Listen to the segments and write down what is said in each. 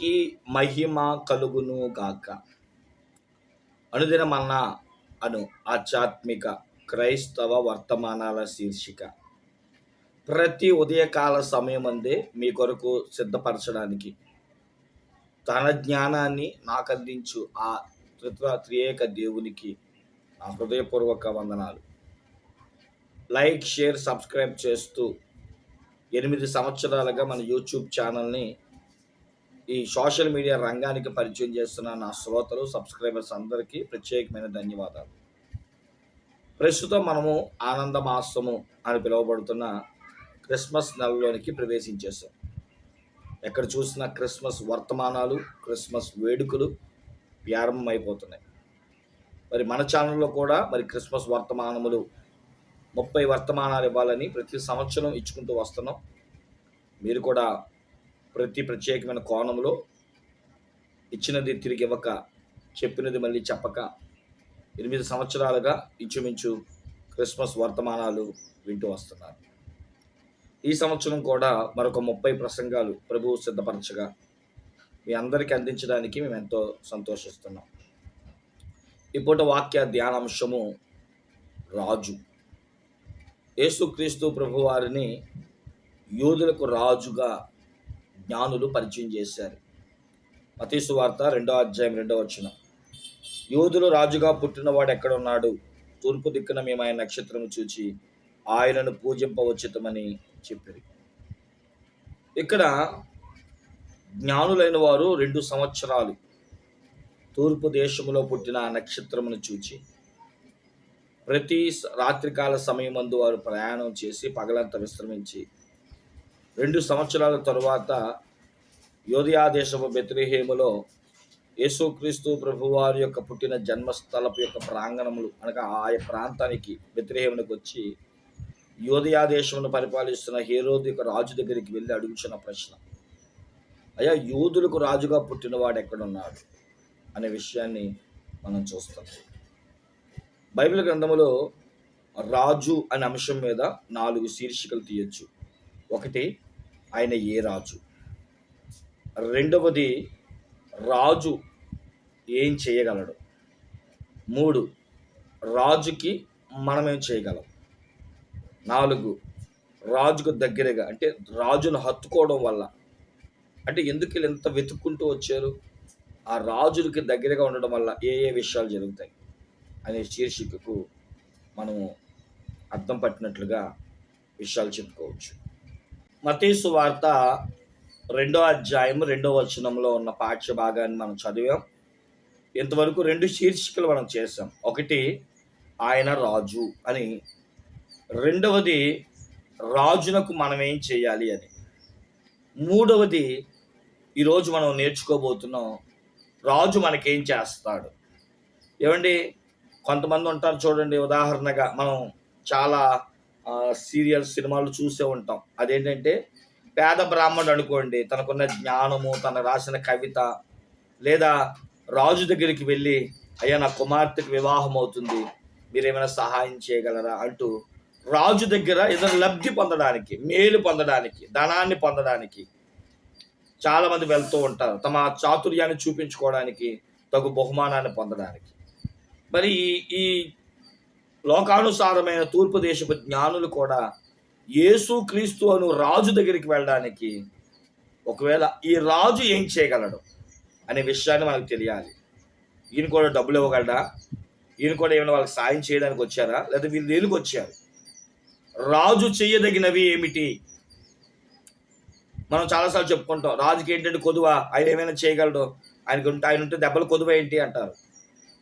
ఈ మహిమ కలుగును గాక. అనుదినమన్న అను ఆధ్యాత్మిక క్రైస్తవ వర్తమానాల శీర్షిక. ప్రతి ఉదయకాల సమయం అందే మీ కొరకు సిద్ధపరచడానికి. తన జ్ఞానాన్ని నాకు అందించు ఆ త్రిత్వ త్రియేక దేవునికి నా హృదయపూర్వక వందనాలు. లైక్ షేర్ సబ్స్క్రైబ్ చేస్తూ ఎనిమిది సంవత్సరాలుగా మన యూట్యూబ్ ఛానల్ని ఈ సోషల్ మీడియా రంగానికి పరిచయం చేస్తున్న నా శ్రోతలు సబ్స్క్రైబర్స్ అందరికీ ప్రత్యేకమైన ధన్యవాదాలు. ప్రస్తుతం మనము ఆనంద మాసము అని పిలువబడుతున్న క్రిస్మస్ నెలలోనికి ప్రవేశించేసాం ఎక్కడ చూసినా క్రిస్మస్ వర్తమానాలు క్రిస్మస్ వేడుకలు ప్రారంభమైపోతున్నాయి మరి మన ఛానల్లో కూడా మరి క్రిస్మస్ వర్తమానములు ముప్పై వర్తమానాలు ఇవ్వాలని ప్రతి సంవత్సరం ఇచ్చుకుంటూ వస్తున్నాం. మీరు కూడా ప్రతి ప్రత్యేకమైన కోణంలో ఇచ్చినది తిరిగి ఇవ్వక చెప్పినది మళ్ళీ చెప్పక ఎనిమిది సంవత్సరాలుగా ఇంచుమించు క్రిస్మస్ వర్తమానాలు వింటూ వస్తున్నారు. ఈ సంవత్సరం కూడా మరొక ముప్పై ప్రసంగాలు ప్రభువు సిద్ధపరచగా మీ అందరికీ అందించడానికి మేము ఎంతో సంతోషిస్తున్నాం. ఇప్పుడు వాక్య ధ్యానాంశము రాజు. యేసుక్రీస్తు ప్రభువారిని యూదులకు రాజుగా జ్ఞానులు పరిచయం చేశారు. మతీసు వార్త రెండో అధ్యాయం రెండో వచ్చిన యూదులు రాజుగా పుట్టినవాడు ఎక్కడున్నాడు? తూర్పు దిక్కున మేము ఆయన నక్షత్రము చూచి ఆయనను పూజింపవచ్చితమని చెప్పారు. ఇక్కడ జ్ఞానులైన వారు రెండు సంవత్సరాలు తూర్పు దేశములో పుట్టిన ఆ నక్షత్రమును చూచి ప్రతి రాత్రికాల సమయం వారు ప్రయాణం చేసి పగలంతా విశ్రమించి రెండు సంవత్సరాల తరువాత యోధియా దేశపు బెత్రిహేములో యేసుక్రీస్తు ప్రభువారి యొక్క పుట్టిన జన్మస్థలపు యొక్క ప్రాంగణములు అనగా ఆ ప్రాంతానికి బెత్రిహేమునికి వచ్చి యోధియాదేశమును పరిపాలిస్తున్న హేరోదు యొక్క రాజు దగ్గరికి వెళ్ళి అడుగుచున్న ప్రశ్న. అయ్యా యూదులకు రాజుగా పుట్టినవాడు ఎక్కడున్నాడు అనే విషయాన్ని మనం చూస్తాం. బైబిల్ గ్రంథములో రాజు అనే అంశం మీద నాలుగు శీర్షికలు తీయొచ్చు. ఒకటి ఆయన ఏ రాజు? రెండవది రాజు ఏం చేయగలడు? మూడు రాజుకి మనమేం చేయగలం? నాలుగు రాజుకు దగ్గరగా అంటే రాజును హత్తుకోవడం వల్ల. అంటే ఎందుకు వీళ్ళు ఎంత వెతుక్కుంటూ వచ్చారు? ఆ రాజులకి దగ్గరగా ఉండడం వల్ల ఏ ఏ విషయాలు జరుగుతాయి? అనే శీర్షికకు మనము అర్థం పట్టినట్లుగా విషయాలు చెప్పుకోవచ్చు. మతీసు వార్త రెండో అధ్యాయం రెండో వచనంలో ఉన్న పాఠ్య భాగాన్ని మనం చదివాం. ఇంతవరకు రెండు శీర్షికలు మనం చేసాం ఒకటి ఆయన రాజు అని. రెండవది రాజునకు మనం ఏం చేయాలి అని. మూడవది ఈరోజు మనం నేర్చుకోబోతున్నాం రాజు మనకేం చేస్తాడు. ఏమండి? కొంతమంది ఉంటారు చూడండి ఉదాహరణగా మనం చాలా సీరియల్ సినిమాలు చూసే ఉంటాం. అదేంటంటే పేద బ్రాహ్మణుడు అనుకోండి తనకున్న జ్ఞానము తన రాసిన కవిత లేదా రాజు దగ్గరికి వెళ్ళి అయ్యా నా కుమార్తెకి వివాహం అవుతుంది మీరేమైనా సహాయం చేయగలరా? అంటూ రాజు దగ్గర ఏదైనా లబ్ధి పొందడానికి మేలు పొందడానికి ధనాన్ని పొందడానికి చాలామంది వెళ్తూ ఉంటారు. తమ చాతుర్యాన్ని చూపించుకోవడానికి తగు బహుమానాన్ని పొందడానికి. మరి ఈ- ఈ లోకానుసారమైన తూర్పు దేశపు జ్ఞానులు కూడా యేసు క్రీస్తు అను రాజు దగ్గరికి వెళ్ళడానికి ఒకవేళ ఈ రాజు ఏం చేయగలడు అనే విషయాన్ని మనకు తెలియాలి. ఈయన కూడా డబ్బులు ఇవ్వగలడా? ఈయన కూడా ఏమైనా వాళ్ళకి సాయం చేయడానికి వచ్చారా? లేదా వీళ్ళు దేనికి వచ్చారు? రాజు చేయదగినవి ఏమిటి? మనం చాలాసార్లు చెప్పుకుంటాం రాజుకి ఏంటంటే కొదువ ఆయన ఏమైనా చేయగలడు? ఆయనకు ఉంటే ఆయన ఉంటే దెబ్బలు కొదువ ఏంటి అంటారు.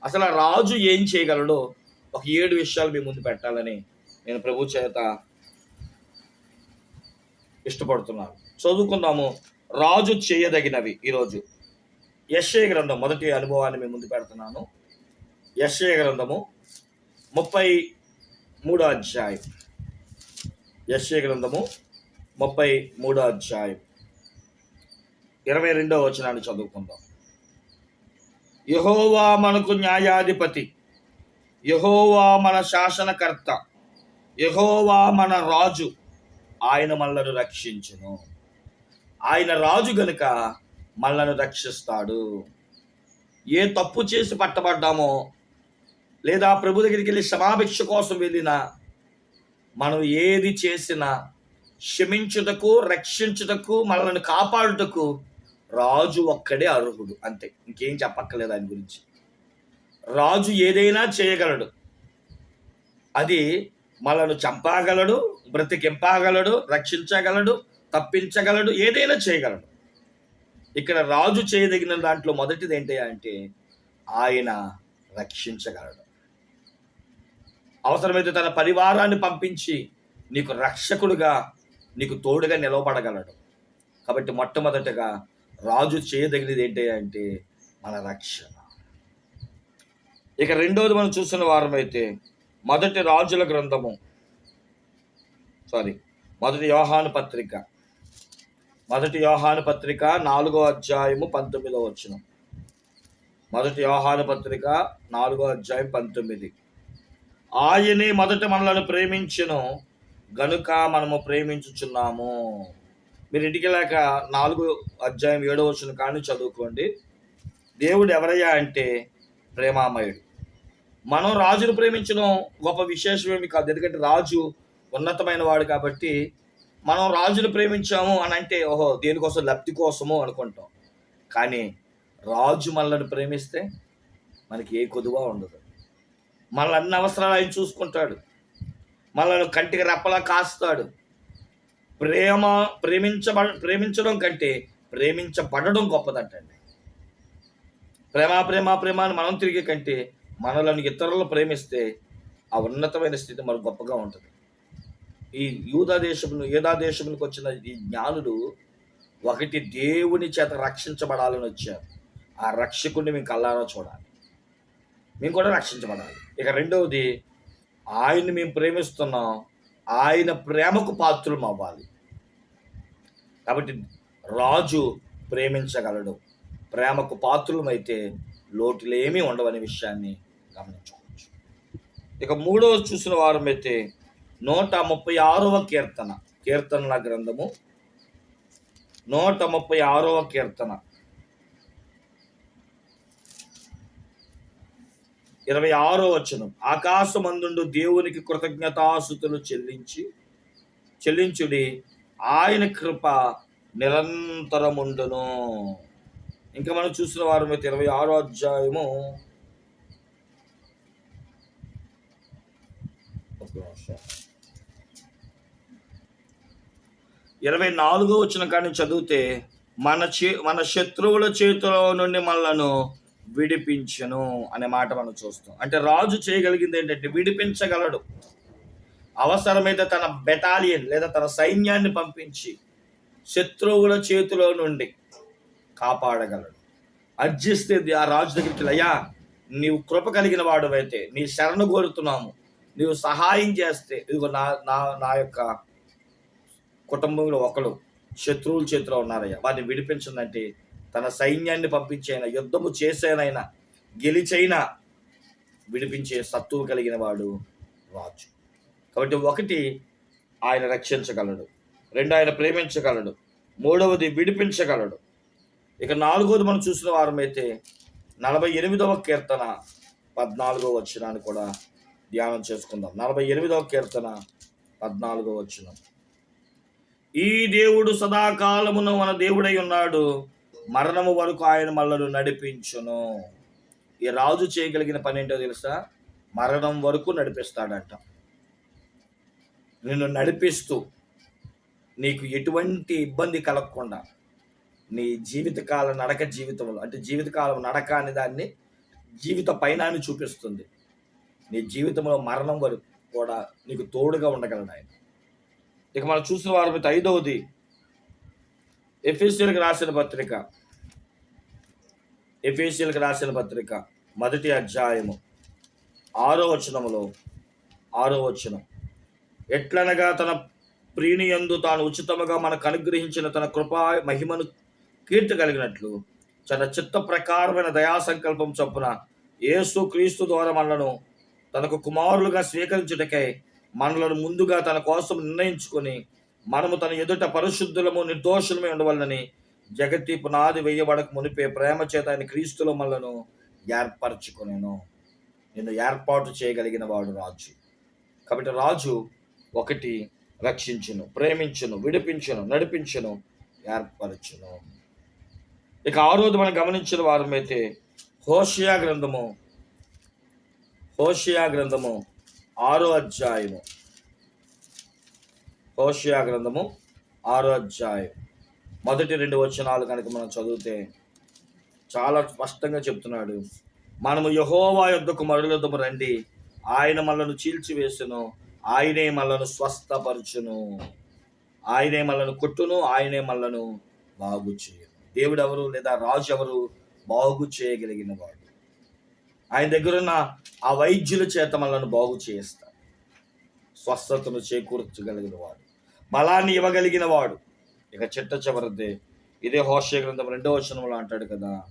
అసలు ఆ రాజు ఏం చేయగలడో? ఒక ఏడు విషయాలు మీ ముందు పెట్టాలని నేను ప్రభు చేత ఇష్టపడుతున్నాను. చదువుకుందాము. రాజు చేయదగినవి ఈరోజు. యశ్య గ్రంథం మొదటి అనుభవాన్ని మీ ముందు పెడుతున్నాను. యశ్య గ్రంథము ముప్పై మూడో అధ్యాయం. యశ్య గ్రంథము ముప్పై మూడో అధ్యాయం. ఇరవై రెండో వచనాన్ని చదువుకుందాం. యహోవా మనకు న్యాయాధిపతి. యహోవా మన శాసనకర్త యహోవా మన రాజు ఆయన మనలను రక్షించును. ఆయన రాజు గనుక మనలను రక్షిస్తాడు. ఏ తప్పు చేసి పట్టబడ్డామో లేదా ప్రభు దగ్గరికి వెళ్ళి క్షమాభిక్ష కోసం వెళ్ళినా మనం ఏది చేసినా క్షమించుటకు రక్షించుటకు మనల్ని కాపాడుటకు రాజు ఒక్కడే అర్హుడు. అంతే. ఇంకేం చెప్పక్కర్లేదు దాని గురించి. రాజు ఏదైనా చేయగలడు. అది మనను చంపగలడు బ్రతికింపగలడు రక్షించగలడు తప్పించగలడు ఏదైనా చేయగలడు. ఇక్కడ రాజు చేయదగిన దాంట్లో మొదటిది ఏంటి అంటే ఆయన రక్షించగలడు. అవసరమైతే తన పరివారాన్ని పంపించి నీకు రక్షకుడుగా నీకు తోడుగా నిలవబడగలడు. కాబట్టి మొట్టమొదటగా రాజు చేయదగినది ఏంటి అంటే మన రక్షణ. ఇక రెండోది మనం చూసిన వారమైతే మొదటి రాజుల గ్రంథము. సారీ మొదటి యోహాను పత్రిక. మొదటి యోహాను పత్రిక నాలుగో అధ్యాయము పంతొమ్మిదో వచ్చిన మొదటి యోహాను పత్రిక నాలుగో అధ్యాయం పంతొమ్మిది. ఆయనే మొదట మనలను ప్రేమించను గనుక మనము ప్రేమించుచున్నాము. మీరు ఇంటికి లేక నాలుగు అధ్యాయం ఏడో వచ్చిన కానీ చదువుకోండి. దేవుడు ఎవరయ్యా అంటే ప్రేమామయుడు. మనం రాజును ప్రేమించడం గొప్ప విశేషమేమి కాదు. ఎందుకంటే రాజు ఉన్నతమైన వాడు కాబట్టి మనం రాజును ప్రేమించాము అని అంటే ఓహో దేనికోసం? లబ్ధి కోసము అనుకుంటాం. కానీ రాజు మనల్ని ప్రేమిస్తే మనకి ఏ కొదువా ఉండదు. మనల్ని అన్ని అవసరాలు ఆయన చూసుకుంటాడు. మనల్ని కంటికి రెప్పలా కాస్తాడు. ప్రేమ ప్రేమించబ ప్రేమించడం కంటే ప్రేమించబడడం గొప్పదంటండి. ప్రేమ ప్రేమ ప్రేమ అని మనం తిరిగే కంటే మనలను ఇతరులను ప్రేమిస్తే ఆ ఉన్నతమైన స్థితి మనకు గొప్పగా ఉంటుంది. ఈ యూదా దేశమును యూదా దేశములకు వచ్చిన ఈ జ్ఞానులు ఒకటి దేవుని చేత రక్షించబడాలని వచ్చారు. ఆ రక్షకుడిని మేము కల్లారా చూడాలి. మేము కూడా రక్షించబడాలి. ఇక రెండవది ఆయన్ని మేము ప్రేమిస్తున్నాం. ఆయన ప్రేమకు పాత్రులం అవ్వాలి. కాబట్టి రాజు ప్రేమించగలడు. ప్రేమకు పాత్రులమైతే లోటులేమీ ఉండవనే విషయాన్ని గమనించుకోవచ్చు. ఇక మూడవ చూసిన వారం అయితే నూట ముప్పై ఆరవ కీర్తన కీర్తనల గ్రంథము. నూట ముప్పై ఆరవ కీర్తన. ఇరవై ఆరో వచనం. ఆకాశమందుండు దేవునికి కృతజ్ఞతాసుతులు చెల్లించి చెల్లించుడి ఆయన కృప నిరంతరముండును. ఇంకా మనం చూసిన వారం అయితే ఇరవై ఆరో అధ్యాయము ఇరవై నాలుగో వచ్చిన కానీ చదివితే మన చే మన శత్రువుల చేతిలో నుండి మనలను విడిపించను అనే మాట మనం చూస్తాం. అంటే రాజు చేయగలిగింది ఏంటంటే విడిపించగలడు. అవసరమైతే తన బెటాలియన్ లేదా తన సైన్యాన్ని పంపించి శత్రువుల చేతిలో నుండి కాపాడగలడు. అర్జిస్తే ఆ రాజు దగ్గరికి అయ్యా నీవు కృప కలిగిన వాడువైతే నీ శరణు కోరుతున్నాము. నీవు సహాయం చేస్తే ఇదిగో నా నా నా యొక్క కుటుంబంలో ఒకరు శత్రువుల చేతిలో ఉన్నారయ్యా వారిని విడిపించిందంటే తన సైన్యాన్ని పంపించైనా యుద్ధము చేసేనైనా గెలిచైనా విడిపించే సత్తువు కలిగిన వాడు రాజు. కాబట్టి ఒకటి ఆయన రక్షించగలడు. రెండు ఆయన ప్రేమించగలడు. మూడవది విడిపించగలడు. ఇక నాలుగవది మనం చూసిన వారమైతే నలభై ఎనిమిదవ కీర్తన పద్నాలుగో వచ్చినాన్ని కూడా ధ్యానం చేసుకుందాం. నలభై ఎనిమిదవ కీర్తన పద్నాలుగో వచ్చిన ఈ దేవుడు సదాకాలమున మన దేవుడై ఉన్నాడు. మరణము వరకు ఆయన మనలను నడిపించును. ఈ రాజు చేయగలిగిన పని ఏంటో తెలుసా? మరణం వరకు నడిపిస్తాడంట. నిన్ను నడిపిస్తూ నీకు ఎటువంటి ఇబ్బంది కలగకుండా నీ జీవితకాల నడక జీవితంలో అంటే జీవితకాలం నడక అనే దాన్ని జీవిత పైనాన్ని చూపిస్తుంది. నీ జీవితంలో మరణం వరకు కూడా నీకు తోడుగా ఉండగలడు ఆయన. ఇక మనం చూసిన వారి మీద ఐదవది. ఎఫీసీలకు రాసిన పత్రిక. ఎఫీసీలకు రాసిన పత్రిక మొదటి అధ్యాయము ఆరో వచనంలో ఆరో వచనం. ఎట్లనగా తన ప్రీణియందు తాను ఉచితముగా మనకు అనుగ్రహించిన తన కృపా మహిమను కీర్తి కలిగినట్లు తన చిత్త ప్రకారమైన దయా సంకల్పం చొప్పున యేసు క్రీస్తు ద్వారా మనలను తనకు కుమారులుగా స్వీకరించుటకై మనలను ముందుగా తన కోసం నిర్ణయించుకొని మనము తన ఎదుట పరిశుద్ధులము నిర్దోషులమే ఉండవాలని జగతి పునాది వేయబడక మునిపే ప్రేమ చేత ఆయన క్రీస్తులో మనలను ఏర్పరచుకునేను. నేను ఏర్పాటు చేయగలిగిన వాడు రాజు. కాబట్టి రాజు ఒకటి రక్షించును ప్రేమించును విడిపించును నడిపించును ఏర్పరచును. ఇక ఆ రోజు మనం గమనించిన వారమైతే హోషియా గ్రంథము హోషియా గ్రంథము ఆరో అధ్యాయము. హోషియా గ్రంథము ఆరో అధ్యాయం. మొదటి రెండు వచనాలు కనుక మనం చదివితే చాలా స్పష్టంగా చెప్తున్నాడు. మనము యహోవా యొద్దకు మరులదము రండి. ఆయన మనను చీల్చివేసును. ఆయనే మనను స్వస్థపరచును. ఆయనే మనను కొట్టును. ఆయనే మనను బాగు చేయను. దేవుడు ఎవరు లేదా రాజు ఎవరు బాగు చేయగలిగిన వాడు. ఆయన దగ్గరున్న ఆ వైద్యుల చేత మనల్ని బాగు చేయిస్తాడు స్వస్థతను చేకూర్చగలిగిన వాడు. బలాన్ని ఇవ్వగలిగిన వాడు. ఇక చిట్ట చివరిదే. ఇదే హోషయ గ్రంథం రెండో వచనంలో అంటాడు కదా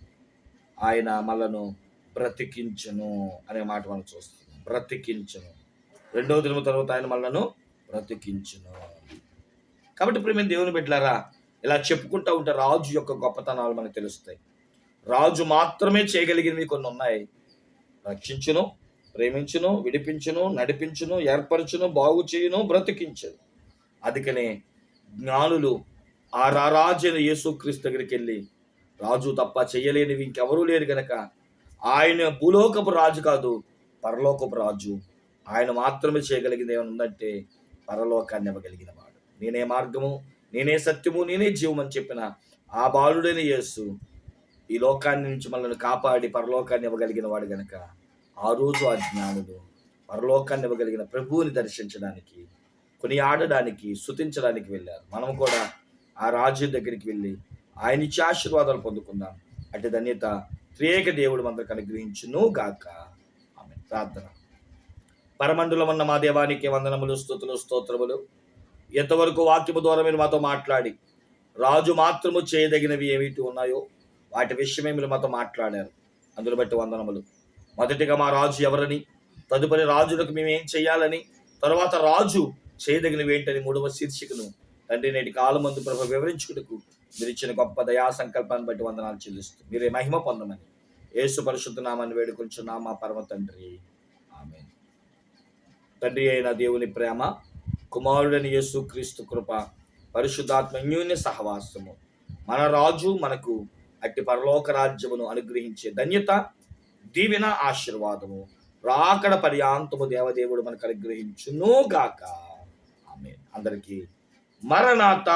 ఆయన మనను బ్రతికించును అనే మాట మనం చూస్తున్నాం. బ్రతికించును. రెండవ దినము తర్వాత ఆయన మనను బ్రతికించును. కాబట్టి ఇప్పుడు మేము దేవుని బిడ్డలారా ఇలా చెప్పుకుంటూ ఉంటే రాజు యొక్క గొప్పతనాలు మనకు తెలుస్తాయి. రాజు మాత్రమే చేయగలిగినవి కొన్ని ఉన్నాయి. రక్షించును ప్రేమించును విడిపించును నడిపించును ఏర్పరచును బాగు చేయును బ్రతికించును. అందుకనే జ్ఞానులు ఆ రారాజైన యేసుక్రీస్తు దగ్గరికి వెళ్ళి రాజు తప్ప చేయలేనివి ఇంకెవరూ లేరు గనక ఆయన భూలోకపు రాజు కాదు పరలోకపు రాజు. ఆయన మాత్రమే చేయగలిగింది ఏమైనా ఉందంటే పరలోకాన్ని ఇవ్వగలిగిన వాడు. నేనే మార్గము నేనే సత్యము నేనే జీవం అని చెప్పిన ఆ బాలుడైన యేసు ఈ లోకాన్ని నుంచి మనల్ని కాపాడి పరలోకాన్ని ఇవ్వగలిగిన వాడు గనక ఆ రోజు ఆ జ్ఞానులు పరలోకాన్ని ఇవ్వగలిగిన ప్రభువుని దర్శించడానికి కొని ఆడడానికి స్తుతించడానికి వెళ్ళారు. మనం కూడా ఆ రాజు దగ్గరికి వెళ్ళి ఆయన ఇచ్చే ఆశీర్వాదాలు పొందుకుందాం. అటు ధన్యత త్రేక దేవుడు మనకు అనుగ్రహించును గాక. ఆమె ప్రార్థన. పరమండులమన్న మా దేవానికి వందనములు స్థుతులు స్తోత్రములు. ఎంతవరకు వాక్యము ద్వారా మీరు మాతో మాట్లాడి రాజు మాత్రము చేయదగినవి ఏమిటి ఉన్నాయో వాటి విషయమే మీరు మాతో మాట్లాడారు. అందులో బట్టి వందనములు. మొదటిగా మా రాజు ఎవరని తదుపరి రాజులకు మేము ఏం చేయాలని తర్వాత రాజు చేయదగినవి ఏంటని మూడవ శీర్షికను తండ్రి నేటి కాలమందు ప్రభు వివరించుటకు మీరు ఇచ్చిన గొప్ప దయా సంకల్పాన్ని బట్టి వందనాలు చెల్లిస్తూ మీరే మహిమ పొందమని యేసు పరిశుద్ధ నామాన్ని వేడుకొంచున్నా మా పరమ తండ్రి. ఆమె తండ్రి అయిన దేవుని ప్రేమ కుమారుడని యేసు క్రీస్తు కృప పరిశుద్ధాత్మ న్యూన్య సహవాసము మన రాజు మనకు అట్టి పరలోక రాజ్యమును అనుగ్రహించే ధన్యత దీవెన ఆశీర్వాదము. రాకడ పర్యాంతము దేవదేవుడు మనకు అనుగ్రహించును గాక. ఆమె అందరికీ మరణాత